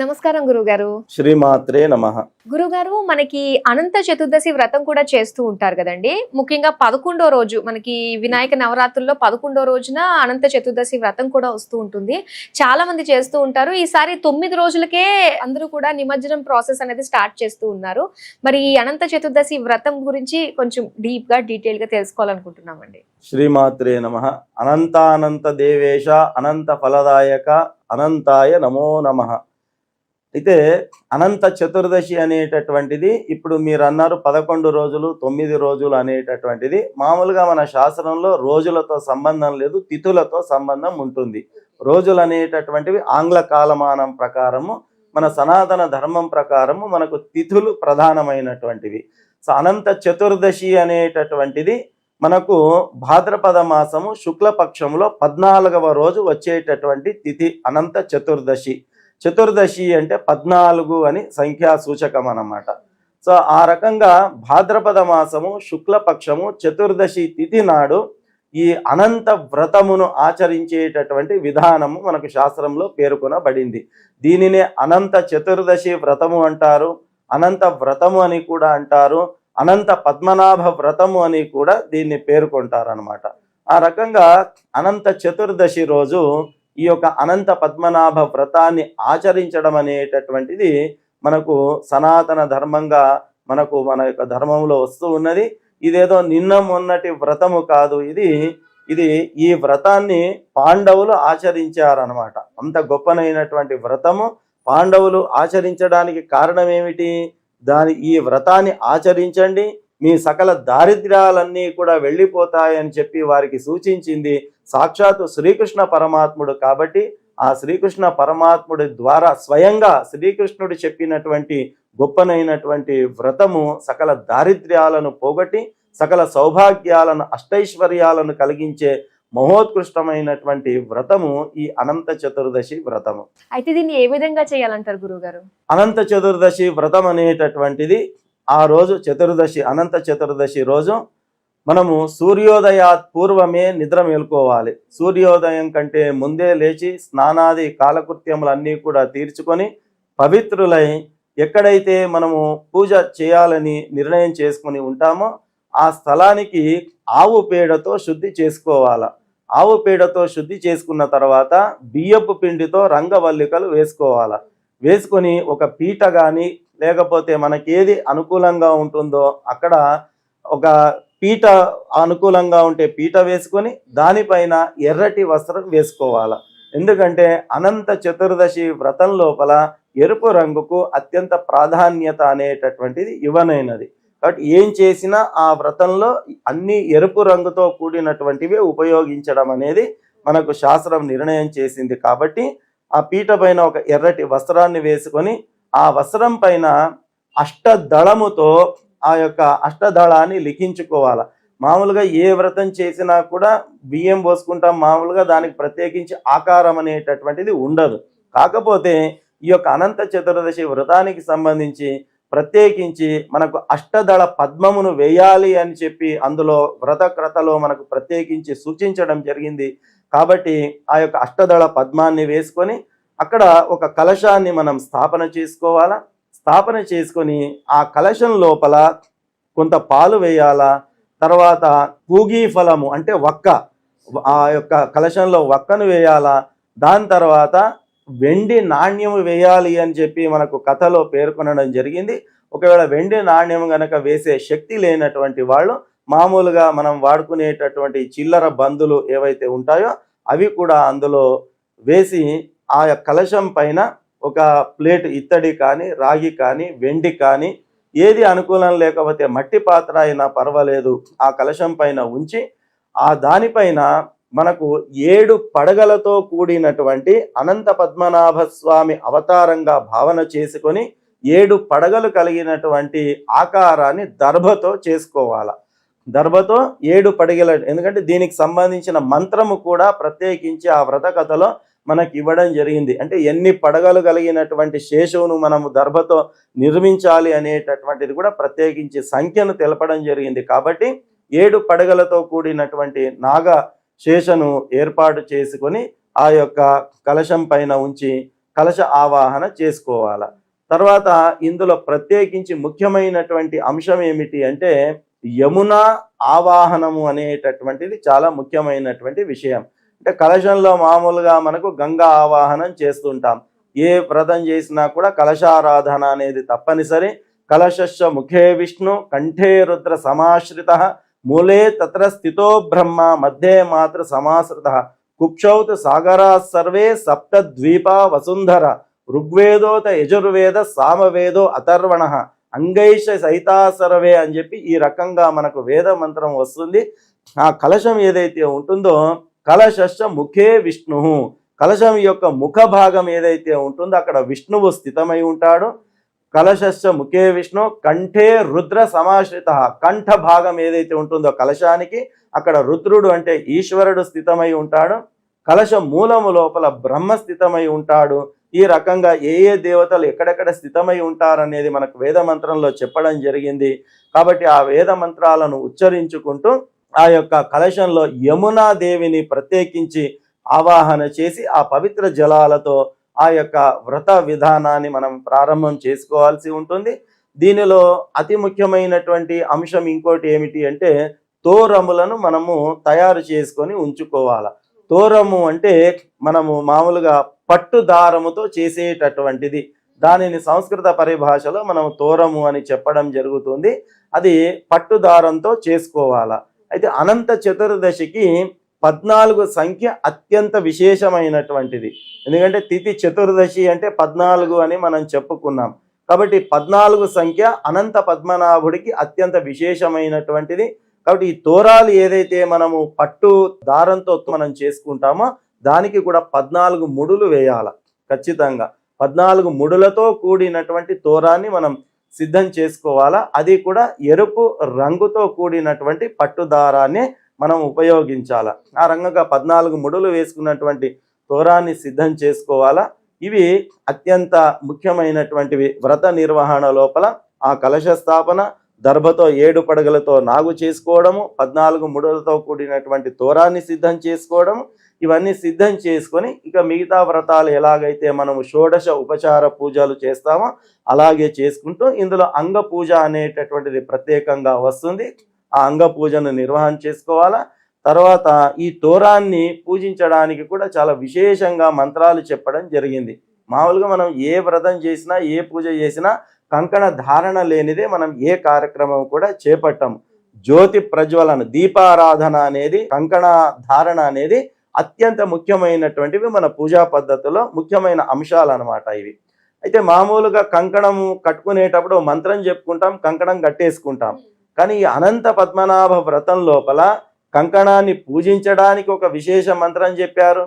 నమస్కారం గురుగారు శ్రీమాత్రే నమ. గురుగారు మనకి అనంత చతుర్దశి వ్రతం కూడా చేస్తూ ఉంటారు కదండి. ముఖ్యంగా పదకొండో రోజు మనకి వినాయక నవరాత్రుల్లో పదకొండో రోజున అనంత చతుర్దశి వ్రతం కూడా వస్తూ ఉంటుంది. చాలా మంది చేస్తూ ఉంటారు. ఈసారి తొమ్మిది రోజులకే అందరూ కూడా నిమజ్జనం ప్రాసెస్ అనేది స్టార్ట్ చేస్తూ ఉన్నారు. మరి ఈ అనంత చతుర్దశి వ్రతం గురించి కొంచెం డీప్గా డీటెయిల్గా తెలుసుకోవాలనుకుంటున్నామండి. శ్రీమాత్రే నమ. అనంతానంత దేవేశ అనంత ఫలదాయక అనంతాయ నమో నమ. అయితే అనంత చతుర్దశి అనేటటువంటిది ఇప్పుడు మీరు అన్నారు పదకొండు రోజులు తొమ్మిది రోజులు అనేటటువంటిది. మామూలుగా మన శాస్త్రంలో రోజులతో సంబంధం లేదు తిథులతో సంబంధం ఉంటుంది. రోజులు అనేటటువంటివి ఆంగ్ల కాలమానం ప్రకారము మన సనాతన ధర్మం ప్రకారము మనకు తిథులు ప్రధానమైనటువంటివి. సో అనంత చతుర్దశి అనేటటువంటిది మనకు భాద్రపద మాసము శుక్లపక్షంలో పద్నాలుగవ రోజు వచ్చేటటువంటి తిథి అనంత చతుర్దశి. చతుర్దశి అంటే పద్నాలుగు అని సంఖ్యా సూచకం అన్నమాట సో ఆ రకంగా భాద్రపద మాసము శుక్లపక్షము చతుర్దశి తిథి నాడు ఈ అనంత వ్రతమును ఆచరించేటటువంటి విధానము మనకు శాస్త్రంలో పేర్కొనబడింది. దీనినే అనంత చతుర్దశి వ్రతము అంటారు అనంత వ్రతము అని కూడా అంటారు అనంత పద్మనాభ వ్రతము అని కూడా దీన్ని పేర్కొంటారు అనమాట ఆ రకంగా అనంత చతుర్దశి రోజు ఈ యొక్క అనంత పద్మనాభ వ్రతాన్ని ఆచరించడం అనేటటువంటిది మనకు సనాతన ధర్మంగా మనకు మన యొక్క ధర్మంలో వస్తూ ఉన్నది. ఇదేదో నిన్న మొన్నటి వ్రతము కాదు ఇది. ఇది ఈ వ్రతాన్ని పాండవులు ఆచరించారనమాట అంత గొప్పనైనటువంటి వ్రతము. పాండవులు ఆచరించడానికి కారణం ఏమిటి? దాని ఈ వ్రతాన్ని ఆచరించండి. మీ సకల దారిద్ర్యాలన్నీ కూడా వెళ్ళిపోతాయని చెప్పి వారికి సూచించింది సాక్షాత్తు శ్రీకృష్ణ పరమాత్ముడు కాబట్టి ఆ శ్రీకృష్ణ పరమాత్ముడి ద్వారా స్వయంగా శ్రీకృష్ణుడు చెప్పినటువంటి గొప్పనైనటువంటి వ్రతము సకల దారిద్ర్యాలను పోగొట్టి సకల సౌభాగ్యాలను అష్టైశ్వర్యాలను కలిగించే మహోత్కృష్టమైనటువంటి వ్రతము ఈ అనంత చతుర్దశి వ్రతము. అయితే దీన్ని ఏ విధంగా చేయాలంటారు గురుగారు అనంత చతుర్దశి వ్రతం అనేటటువంటిది ఆ రోజు చతుర్దశి అనంత చతుర్దశి రోజు మనము సూర్యోదయ పూర్వమే నిద్ర మేల్కోవాలి. సూర్యోదయం కంటే ముందే లేచి స్నానాది కాలకృత్యములన్నీ కూడా తీర్చుకొని పవిత్రులై ఎక్కడైతే మనము పూజ చేయాలని నిర్ణయం చేసుకుని ఉంటామో ఆ స్థలానికి ఆవు పేడతో శుద్ధి చేసుకోవాలి. ఆవు పేడతో శుద్ధి చేసుకున్న తర్వాత బియ్యపు పిండితో రంగవల్లికలు వేసుకోవాలి. వేసుకొని ఒక పీట కానీ లేకపోతే మనకి ఏది అనుకూలంగా ఉంటుందో అక్కడ ఒక పీట అనుకూలంగా ఉంటే పీట వేసుకొని దానిపైన ఎర్రటి వస్త్రం వేసుకోవాలి. ఎందుకంటే అనంత చతుర్దశి వ్రతం లోపల ఎరుపు రంగుకు అత్యంత ప్రాధాన్యత అనేటటువంటిది ఇవ్వనైనది. కాబట్టి ఏం చేసినా ఆ వ్రతంలో అన్ని ఎరుపు రంగుతో కూడినటువంటివే ఉపయోగించడం అనేది మనకు శాస్త్రం నిర్ణయం చేసింది. కాబట్టి ఆ పీట పైన ఒక ఎర్రటి వస్త్రాన్ని వేసుకొని ఆ వస్త్రం పైన అష్టదళముతో ఆ యొక్క అష్టదళాన్ని లిఖించుకోవాలి. మామూలుగా ఏ వ్రతం చేసినా కూడా బియ్యం పోసుకుంటాం మామూలుగా దానికి ప్రత్యేకించి ఆకారం అనేటటువంటిది ఉండదు. కాకపోతే ఈ యొక్క అనంత చతుర్దశి వ్రతానికి సంబంధించి ప్రత్యేకించి మనకు అష్టదళ పద్మమును వేయాలి అని చెప్పి అందులో వ్రతక్రతలో మనకు ప్రత్యేకించి సూచించడం జరిగింది. కాబట్టి ఆ యొక్క అష్టదళ పద్మాన్ని వేసుకొని అక్కడ ఒక కలశాన్ని మనం స్థాపన చేసుకోవాలా? స్థాపన చేసుకొని ఆ కలశం లోపల కొంత పాలు వేయాలా? తర్వాత కూగీ ఫలము అంటే వక్క ఆ యొక్క కలశంలో వక్కను వేయాలా? దాని తర్వాత వెండి నాణ్యము వేయాలి అని చెప్పి మనకు కథలో పేర్కొనడం జరిగింది. ఒకవేళ వెండి నాణ్యం గనక వేసే శక్తి లేనటువంటి వాళ్ళు మామూలుగా మనం వాడుకునేటటువంటి చిల్లర బందులు ఏవైతే ఉంటాయో అవి కూడా అందులో వేసి ఆ కలశం పైన ఒక ప్లేట్ ఇత్తడి కానీ రాగి కానీ వెండి కానీ ఏది అనుకూలం లేకపోతే మట్టి పాత్ర అయినా పర్వాలేదు. ఆ కలశం పైన ఉంచి ఆ దానిపైన మనకు ఏడు పడగలతో కూడినటువంటి అనంత పద్మనాభ స్వామి అవతారంగా భావన చేసుకొని ఏడు పడగలు కలిగినటువంటి ఆకారాన్ని దర్భతో చేసుకోవాల. దర్భతో ఏడు పడగల ఎందుకంటే దీనికి సంబంధించిన మంత్రము కూడా ప్రత్యేకించి ఆ వ్రత కథలో మనకి ఇవ్వడం జరిగింది. అంటే ఎన్ని పడగలు కలిగినటువంటి శేషువును మనము దర్భతో నిర్మించాలి అనేటటువంటిది కూడా ప్రత్యేకించి సంఖ్యను తెలపడం జరిగింది. కాబట్టి ఏడు పడగలతో కూడినటువంటి నాగ శేషను ఏర్పాటు చేసుకొని ఆ యొక్క కలశం పైన ఉంచి కలశ ఆవాహన చేసుకోవాలి. తర్వాత ఇందులో ప్రత్యేకించి ముఖ్యమైనటువంటి అంశం ఏమిటి అంటే యమున ఆవాహనము అనేటటువంటిది చాలా ముఖ్యమైనటువంటి విషయం. అంటే కలశంలో మామూలుగా మనకు గంగా ఆవాహనం చేస్తుంటాం. ఏ వ్రతం చేసినా కూడా కలశారాధన అనేది తప్పనిసరి. కలశస్య ముఖే విష్ణు కంఠే రుద్ర సమాశ్రిత మూలే తత్ర స్థితో బ్రహ్మ మధ్యే మాతృ సమాశ్రిత. కుక్షౌత్ సాగరా సర్వే సప్తద్వీప వసుంధర ఋగ్వేదోత యజుర్వేద సామవేదో అథర్వణ అంగైష సైతా సర్వే అని చెప్పి ఈ రకంగా మనకు వేద మంత్రం వస్తుంది. ఆ కలశం ఏదైతే ఉంటుందో కలశస్య ముఖే విష్ణు. కలశం యొక్క ముఖ భాగం ఏదైతే ఉంటుందో అక్కడ విష్ణువు స్థితమై ఉంటాడు. కలశస్య ముఖే విష్ణు కంఠే రుద్ర సమాశ్రిత. కంఠ భాగం ఏదైతే ఉంటుందో కలశానికి అక్కడ రుద్రుడు అంటే ఈశ్వరుడు స్థితమై ఉంటాడు. కలశ మూలము లోపల బ్రహ్మ స్థితమై ఉంటాడు. ఈ రకంగా ఏ ఏ దేవతలు ఎక్కడెక్కడ స్థితమై ఉంటారనేది మనకు వేద మంత్రంలో చెప్పడం జరిగింది. కాబట్టి ఆ వేద మంత్రాలను ఉచ్చరించుకుంటూ ఆ యొక్క కలశంలో యమునా దేవిని ప్రత్యేకించి ఆవాహన చేసి ఆ పవిత్ర జలాలతో ఆ యొక్క వ్రత విధానాన్ని మనం ప్రారంభం చేసుకోవాల్సి ఉంటుంది. దీనిలో అతి ముఖ్యమైనటువంటి అంశం ఇంకోటి ఏమిటి అంటే తోరములను మనము తయారు చేసుకొని ఉంచుకోవాలి. తోరము అంటే మనము మామూలుగా పట్టు దారముతో చేసేటటువంటిది. దానిని సంస్కృత పరిభాషలో మనం తోరము అని చెప్పడం జరుగుతుంది. అది పట్టు దారంతో చేసుకోవాలా. అయితే అనంత చతుర్దశికి పద్నాలుగు సంఖ్య అత్యంత విశేషమైనటువంటిది. ఎందుకంటే తిథి చతుర్దశి అంటే పద్నాలుగు అని మనం చెప్పుకున్నాం. కాబట్టి పద్నాలుగు సంఖ్య అనంత పద్మనాభుడికి అత్యంత విశేషమైనటువంటిది. కాబట్టి ఈ తోరాలు ఏదైతే మనము పట్టు దారంతో మనం చేసుకుంటామో దానికి కూడా పద్నాలుగు ముడులు వేయాల. ఖచ్చితంగా పద్నాలుగు ముడులతో కూడినటువంటి తోరాన్ని మనం సిద్ధం చేసుకోవాలా? అది కూడా ఎరుపు రంగుతో కూడినటువంటి పట్టు దారాన్ని మనం ఉపయోగించాల? ఆ రంగంగా పద్నాలుగు ముడులు వేసుకున్నటువంటి తోరాన్ని సిద్ధం చేసుకోవాలా? ఇవి అత్యంత ముఖ్యమైనటువంటివి. వ్రత నిర్వహణ లోపల ఆ కలశ స్థాపన దర్భతో ఏడు పడగలతో నాగు చేసుకోవడము పద్నాలుగు ముడులతో కూడినటువంటి తోరాన్ని సిద్ధం చేసుకోవడం ఇవన్నీ సిద్ధం చేసుకొని ఇక మిగతా వ్రతాలు ఎలాగైతే మనము షోడశ ఉపచార పూజలు చేస్తామో అలాగే చేసుకుంటూ ఇందులో అంగ పూజ అనేటటువంటిది ప్రత్యేకంగా వస్తుంది. ఆ అంగ పూజను నిర్వహణ చేసుకోవాలా? తర్వాత ఈ తోరాన్ని పూజించడానికి కూడా చాలా విశేషంగా మంత్రాలు చెప్పడం జరిగింది. మామూలుగా మనం ఏ వ్రతం చేసినా ఏ పూజ చేసినా కంకణ ధారణ లేనిదే మనం ఏ కార్యక్రమం కూడా చేపట్టం. జ్యోతి ప్రజ్వలన దీపారాధన అనేది కంకణ ధారణ అనేది అత్యంత ముఖ్యమైనటువంటివి మన పూజా పద్ధతిలో ముఖ్యమైన అంశాలు అన్నమాట ఇవి. అయితే మామూలుగా కంకణం కట్టుకునేటప్పుడు మంత్రం చెప్పుకుంటాం కంకణం కట్టేసుకుంటాం. కానీ ఈ అనంత పద్మనాభ వ్రతం లోపల కంకణాన్ని పూజించడానికి ఒక విశేష మంత్రం చెప్పారు.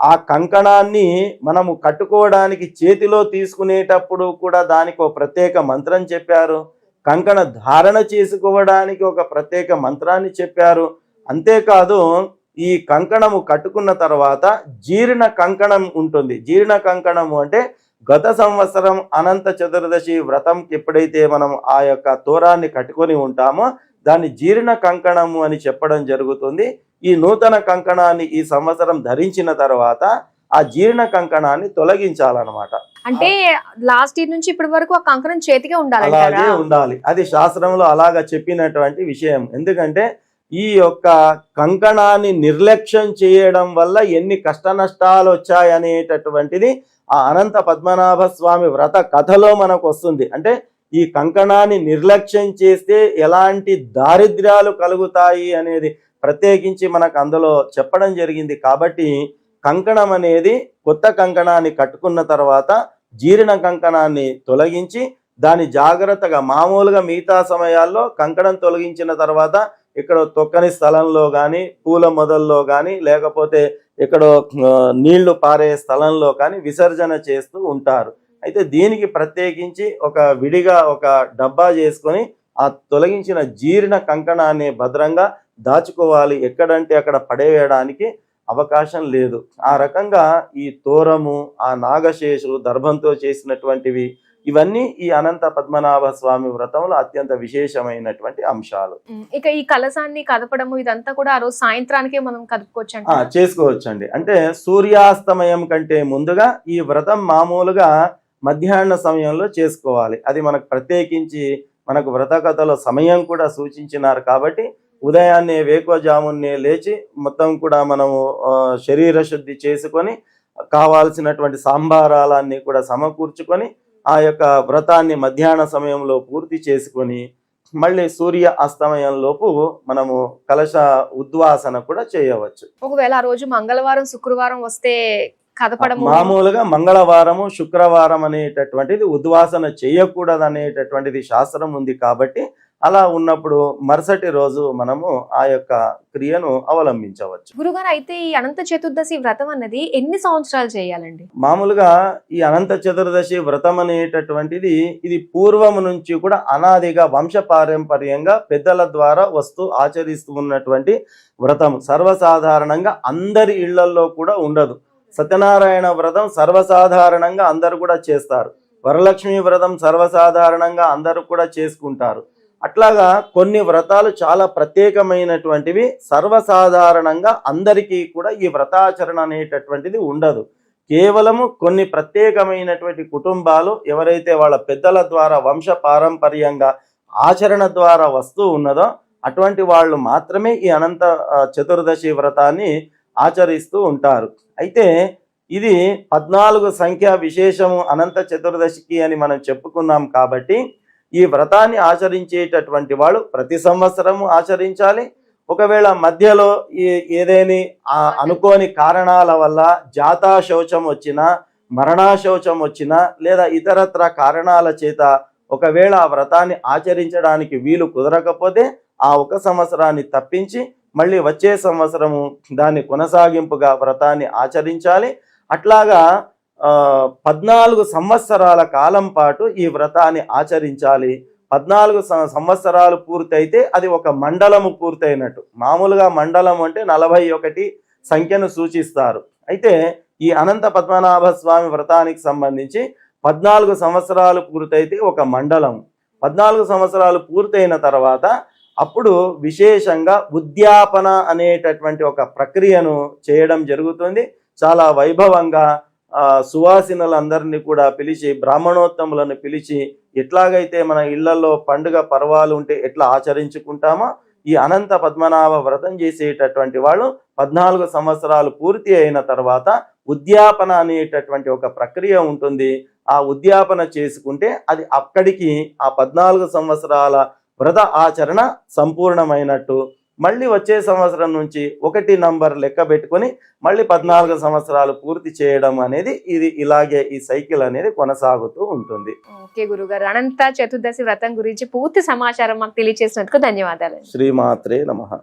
ఆ కంకణాన్ని మనము కట్టుకోవడానికి చేతిలో తీసుకునేటప్పుడు కూడా దానికి ఒక ప్రత్యేక మంత్రం చెప్పారు. కంకణ ధారణ చేసుకోవడానికి ఒక ప్రత్యేక మంత్రాన్ని చెప్పారు. అంతేకాదు ఈ కంకణము కట్టుకున్న తర్వాత జీర్ణ కంకణం ఉంటుంది. జీర్ణ కంకణము అంటే గత సంవత్సరం అనంత చతుర్దశి వ్రతంకి ఎప్పుడైతే మనం ఆ యొక్క తోరాన్ని కట్టుకొని ఉంటామో దాన్ని జీర్ణ కంకణము అని చెప్పడం జరుగుతుంది. ఈ నూతన కంకణాన్ని ఈ సంవత్సరం ధరించిన తర్వాత ఆ జీర్ణ కంకణాన్ని తొలగించాలన్నమాట. అంటే లాస్ట్ ఇయర్ నుంచి ఇప్పటి వరకు ఆ కంకణం చేతికే ఉండాలంటారా అలాగే ఉండాలి. అది శాస్త్రంలో అలాగా చెప్పినటువంటి విషయం. ఎందుకంటే ఈ యొక్క కంకణాన్ని నిర్లక్ష్యం చేయడం వల్ల ఎన్ని కష్ట నష్టాలు వచ్చాయనేటటువంటిది ఆ అనంత పద్మనాభ స్వామి వ్రత కథలో మనకు వస్తుంది. అంటే ఈ కంకణాన్ని నిర్లక్ష్యం చేస్తే ఎలాంటి దారిద్ర్యాలు కలుగుతాయి అనేది ప్రత్యేకించి మనకు అందులో చెప్పడం జరిగింది. కాబట్టి కంకణం అనేది కొత్త కంకణాన్ని కట్టుకున్న తర్వాత జీర్ణ కంకణాన్ని తొలగించి దాని జాగ్రత్తగా మామూలుగా మిగతా సమయాల్లో కంకణం తొలగించిన తర్వాత ఇక్కడ తొక్కని స్థలంలో కానీ పూల మొదల్లో కానీ లేకపోతే ఇక్కడ నీళ్ళు పారే స్థలంలో కానీ విసర్జన చేస్తూ ఉంటారు. అయితే దీనికి ప్రత్యేకించి ఒక విడిగా ఒక డబ్బా చేసుకొని ఆ తొలగించిన జీర్ణ కంకణాన్ని భద్రంగా దాచుకోవాలి. ఎక్కడంటే అక్కడ పడేయడానికి అవకాశం లేదు. ఆ రకంగా ఈ తోరము ఆ నాగశేషు దర్భంతో చేసినటువంటివి ఇవన్నీ ఈ అనంత పద్మనాభ స్వామి వ్రతంలో అత్యంత విశేషమైనటువంటి అంశాలు. ఇక ఈ కలసాన్ని కదపడము ఇదంతా కూడా ఆ రోజు సాయంత్రానికే మనం కదుపుకోవచ్చు ఆ అంటే చేసుకోవచ్చండి. అంటే సూర్యాస్తమయం కంటే ముందుగా ఈ వ్రతం మామూలుగా మధ్యాహ్న సమయంలో చేసుకోవాలి. అది మనకు ప్రత్యేకించి మనకు వ్రత కథలో సమయం కూడా సూచించినారు కాబట్టి ఉదయాన్నే వేకువజామున్నే లేచి మొత్తం కూడా మనము శరీర శుద్ధి చేసుకొని కావాల్సినటువంటి సాంబారాలన్నీ కూడా సమకూర్చుకొని ఆ యొక్క వ్రతాన్ని మధ్యాహ్న సమయంలో పూర్తి చేసుకొని మళ్ళీ సూర్య అస్తమయం లోపు మనము కలశ ఉద్వాసన కూడా చేయవచ్చు. ఒకవేళ ఆ రోజు మంగళవారం శుక్రవారం వస్తే కదపడము. మామూలుగా మంగళవారము శుక్రవారం అనేటటువంటిది ఉద్వాసన చేయకూడదు అనేటటువంటిది శాస్త్రం ఉంది కాబట్టి అలా ఉన్నప్పుడు మరుసటి రోజు మనము ఆ యొక్క క్రియను అవలంబించవచ్చు. గురుగారు అయితే ఈ అనంత చతుర్దశి వ్రతం అన్నది ఎన్ని సంవత్సరాలు చేయాలండి? మామూలుగా ఈ అనంత చతుర్దశి వ్రతం అనేటటువంటిది ఇది పూర్వము నుంచి కూడా అనాదిగా వంశ పారంపర్యంగా పెద్దల ద్వారా వస్తూ ఆచరిస్తూ ఉన్నటువంటి వ్రతం సర్వసాధారణంగా అందరి ఇళ్ళల్లో కూడా ఉండదు. సత్యనారాయణ వ్రతం సర్వసాధారణంగా అందరూ కూడా చేస్తారు. వరలక్ష్మి వ్రతం సర్వసాధారణంగా అందరూ కూడా చేసుకుంటారు. అట్లాగా కొన్ని వ్రతాలు చాలా ప్రత్యేకమైనటువంటివి సర్వసాధారణంగా అందరికీ కూడా ఈ వ్రతాచరణ అనేటటువంటిది ఉండదు. కేవలము కొన్ని ప్రత్యేకమైనటువంటి కుటుంబాలు ఎవరైతే వాళ్ళ పెద్దల ద్వారా వంశ పారంపర్యంగా ఆచరణ ద్వారా వస్తూ ఉన్నదో అటువంటి వాళ్ళు మాత్రమే ఈ అనంత చతుర్దశి వ్రతాన్ని ఆచరిస్తూ ఉంటారు. అయితే ఇది పద్నాలుగు సంఖ్య విశేషము అనంత చతుర్దశికి అని మనం చెప్పుకున్నాం కాబట్టి ఈ వ్రతాన్ని ఆచరించేటటువంటి వాళ్ళు ప్రతి సంవత్సరము ఆచరించాలి. ఒకవేళ మధ్యలో ఏదేని అనుకోని కారణాల వల్ల జాతా శౌచం వచ్చినా మరణాశౌచం వచ్చినా లేదా ఇతరత్ర కారణాల చేత ఒకవేళ ఆ వ్రతాన్ని ఆచరించడానికి వీలు కుదరకపోతే ఆ ఒక సంవత్సరాన్ని తప్పించి మళ్ళీ వచ్చే సంవత్సరము దాన్ని కొనసాగింపుగా వ్రతాన్ని ఆచరించాలి. అట్లాగా పద్నాలుగు సంవత్సరాల కాలం పాటు ఈ వ్రతాన్ని ఆచరించాలి. పద్నాలుగు సంవత్సరాలు పూర్తయితే అది ఒక మండలము పూర్తయినట్టు. మామూలుగా మండలం అంటే నలభై ఒకటి సంఖ్యను సూచిస్తారు. అయితే ఈ అనంత పద్మనాభ స్వామి వ్రతానికి సంబంధించి పద్నాలుగు సంవత్సరాలు పూర్తయితే ఒక మండలం పద్నాలుగు సంవత్సరాలు పూర్తయిన తర్వాత అప్పుడు విశేషంగా ఉద్యాపన అనేటటువంటి ఒక ప్రక్రియను చేయడం జరుగుతుంది. చాలా వైభవంగా ఆ, సువాసినులందరినీ కూడా పిలిచి బ్రాహ్మణోత్తములను పిలిచి ఎట్లాగైతే మన ఇళ్ళలో పండుగ పర్వాలు ఉంటే ఎట్లా ఆచరించుకుంటామో ఈ అనంత పద్మనాభ వ్రతం చేసేటటువంటి వాళ్ళు పద్నాలుగు సంవత్సరాలు పూర్తి అయిన తర్వాత ఉద్యాపన అనేటటువంటి ఒక ప్రక్రియ ఉంటుంది. ఆ ఉద్యాపన చేసుకుంటే అది అక్కడికి ఆ పద్నాలుగు సంవత్సరాల వ్రత ఆచరణ సంపూర్ణమైనట్టు. మళ్ళీ వచ్చే సంవత్సరం నుంచి ఒకటి నంబర్ లెక్క పెట్టుకొని మళ్ళీ పద్నాలుగు సంవత్సరాలు పూర్తి చేయడం అనేది ఇది ఇలాగే ఈ సైకిల్ అనేది కొనసాగుతూ ఉంటుంది. ఓకే గురుగారు. అనంత చతుర్దశి వ్రతం గురించి పూర్తి సమాచారం మాకు తెలియజేసినందుకు ధన్యవాదాలు. శ్రీమాత్రే నమః.